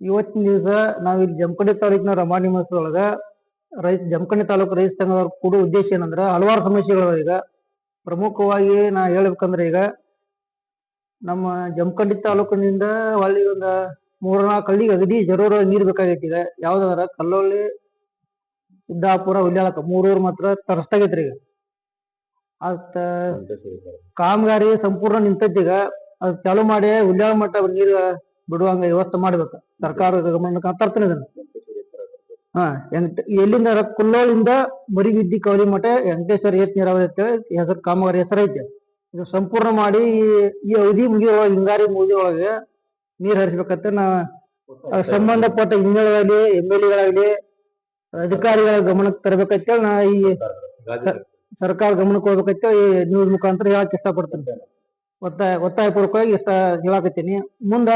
ಇವತ್ತಿನ ದಿವಸ ನಾವ್ ಇಲ್ಲಿ ಜಮಖಂಡಿ ತಾಲೂಕಿನ ರಮಾಣಿ ಒಳಗ ರೈತ ಜಮಖಂಡಿ ತಾಲೂಕು ರೈತ ಸಂಘದವ್ರ ಕೂಡ ಉದ್ದೇಶ ಏನಂದ್ರ ಹಲವಾರು ಸಮಸ್ಯೆಗಳು ಈಗ. ಪ್ರಮುಖವಾಗಿ ನಾ ಹೇಳ್ಬೇಕಂದ್ರೆ ಈಗ ನಮ್ಮ ಜಮಖಂಡಿ ತಾಲೂಕಿನಿಂದ ಹೊಳ್ಳಿ ಒಂದು ಮೂರ್ನಾಲ್ಕು ಹಳ್ಳಿಗೆ ಅಗದಿ ಜರೂರ ನೀರ್ ಬೇಕಾಗೈತಿ ಈಗ. ಯಾವ್ದಂದ್ರ ಕಲ್ಲೋಳ್ಳಿ ಸಿದ್ದಾಪುರ ಉಲ್ಯಾಳಕ ಮೂರೂರು ಮಾತ್ರ ತರಸ್ತಾಗೈತ್ರಿ ಈಗ. ಅದ ಕಾಮಗಾರಿ ಸಂಪೂರ್ಣ ನಿಂತೈತಿ ಈಗ. ಅದ್ ಚಾಲು ಮಾಡಿ ಉಲ್ಯಾಳ ಮಟ್ಟ ನೀರ್ ಬಿಡುವಂಗ ವ್ಯವಸ್ಥೆ ಮಾಡ್ಬೇಕು. ಸರ್ಕಾರದ ಗಮನಕ್ಕೆ ತರ್ತೀನಿ ಇದನ್ನ. ಹಾ ಎಲ್ಲಿಂದ ಕುಲ್ಲೋಳಿಂದ ಮರಿವಿದ್ದಿ ಕವಲಿ ಮಠ, ವೆಂಕಟೇಶ್ವರ ಏತ್ ನೀರಾವರಿ ಅಂತೇಳಿ ಹೆಸರು, ಕಾಮಗಾರಿ ಹೆಸರೈತೆ ಇದು ಸಂಪೂರ್ಣ ಮಾಡಿ ಈ- ಅವಧಿ ಮುಗಿಯೊಳಗೆ, ಹಿಂಗಾರಿ ಮುಗಿಯೊಳಗೆ ನೀರ್ ಹರಿಸ್ಬೇಕಂತ ನಾ ಸಂಬಂಧಪಟ್ಟ ಇಂಜಿನಿಯರ್ಗಳಾಗ್ಲಿ ಎಂ ಎಲ್ ಎಗಳಾಗ್ಲಿ ಅಧಿಕಾರಿಗಳ ಗಮನಕ್ಕೆ ತರಬೇಕಂತೇಳಿ ನಾ ಈ ಸರ್ಕಾರ ಗಮನಕ್ಕೆ ಹೋಗ್ಬೇಕಂತ ಈ ನ್ಯೂಸ್ ಮುಖಾಂತರ ಹೇಳಕ್ ಇಷ್ಟಪಡ್ತೀನಿ. ಒತ್ತಾಯ ಒತ್ತಾಯ ಪೂರ್ವಕವಾಗಿ ಇಷ್ಟ ಹೇಳಕತ್ತೀನಿ. ಮುಂದ